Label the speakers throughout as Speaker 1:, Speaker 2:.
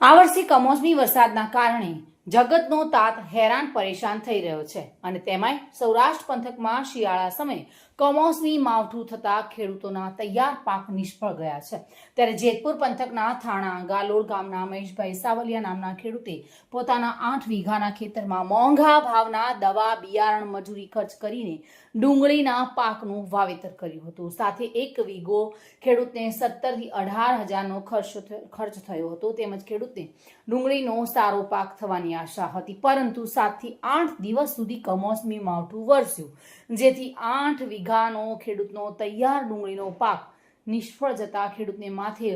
Speaker 1: આ વર્ષે કમોસમી વરસાદના કારણે જગતનો તાત હેરાન પરેશાન થઈ રહ્યો છે અને તેમાંય સૌરાષ્ટ્ર પંથકમાં શિયાળા સમયે કમોસમી માવઠું થતાં ખેડૂતોના તૈયાર પાક નિષ્ફળ ગયા છે. ત્યારે જેતપુર પંથકના થાણા, ગાલોડ ગામના મહેશભાઈ સાવલિયા નામના ખેડૂતે પોતાના આઠ વીઘાના ખેતરમાં મોંઘા ભાવના દવા, બિયારણ, મજૂરી ખર્ચ કરીને ડુંગળીના પાકનું વાવેતર કર્યું હતું. સાથે એક વીઘો ખેડૂતને સત્તરથી અઢાર હજારનો ખર્ચ ખર્ચ થયો હતો. તેમજ ખેડૂતને ડુંગળીનો સારો પાક થવાની આશા હતી, પરંતુ સાતથી આઠ દિવસ સુધી કમોસમી માવઠું વરસ્યું. જેથી આઠ વીઘાનો ખેડૂતનો તૈયાર ડુંગળીનો પાક નિષ્ફળ જતા ખેડૂતને માથે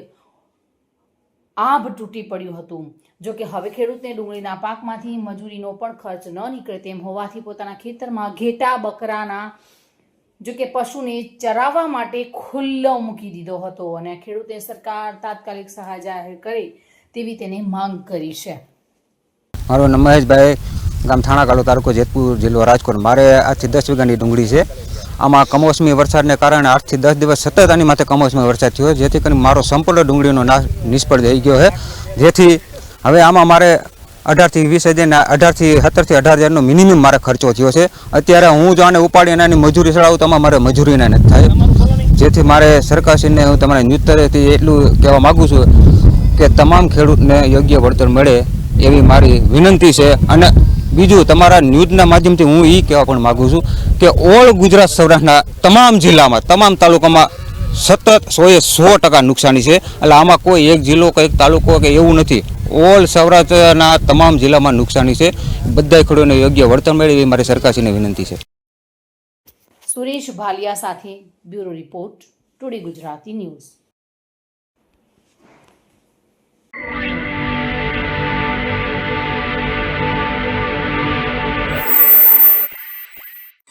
Speaker 1: આભ તૂટી પડ્યું હતું. જો કે હવે ખેડૂતને ડુંગળીના પાકમાંથી મજૂરીનો પણ ખર્ચ ન નીકળે તેમ હોવાથી પોતાના ખેતરમાં ઘેટા બકરાના, જો કે પશુને ચરાવવા માટે ખુલ્લો મૂકી દીધો હતો અને ખેડૂતે સરકાર તાત્કાલિક સહાય જાહેર કરે તેવી તેને માંગ કરી છે.
Speaker 2: મારું નામ મહેશભાઈ, ગામ થાણા કાલો તાલુકો જેતપુર જિલ્લો રાજકોટ. મારે આજથી દસ વીઘાની ડુંગળી છે. આમાં કમોસમી વરસાદને કારણે આઠથી દસ દિવસ સતત આની માથે કમોસમી વરસાદ થયો, જેથી કરીને મારો સંપૂર્ણ ડુંગળીનો નાશ નિષ્ફળ થઈ ગયો છે. જેથી હવે આમાં મારે અઢારથી વીસ હજારના અઢારથી સત્તરથી અઢાર હજારનો મિનિમમ મારે ખર્ચો થયો છે. અત્યારે હું જો આને ઉપાડી અને આની મજૂરી ચડાવું તો મારે મજૂરીને નથી થાય. જેથી મારે સરકારશ્રીને હું તમારા ન્યૂઝ એટલું કહેવા માગું છું કે તમામ ખેડૂતને યોગ્ય વળતર મળે. એવી મારી વિનંતી છે. અને બીજું, તમારા ન્યૂઝના માધ્યમથી હું એ કહેવા પણ માગું છું કે ઓલ ગુજરાત સૌરાષ્ટ્રના તમામ જિલ્લામાં, તમામ તાલુકામાં સતત સોએ સો ટકા નુકસાની છે. એટલે આમાં કોઈ એક જિલ્લો કે એક તાલુકો કે એવું નથી. ઓલ સૌરાષ્ટ્રના તમામ જિલ્લામાં નુકસાની છે. બધા ખેડૂતોને યોગ્ય વળતર મળે એવી મારી સરકારશ્રીને વિનંતી છે.
Speaker 1: સુરેશ ભાલિયા સાથે bureau report, today Gujarati news.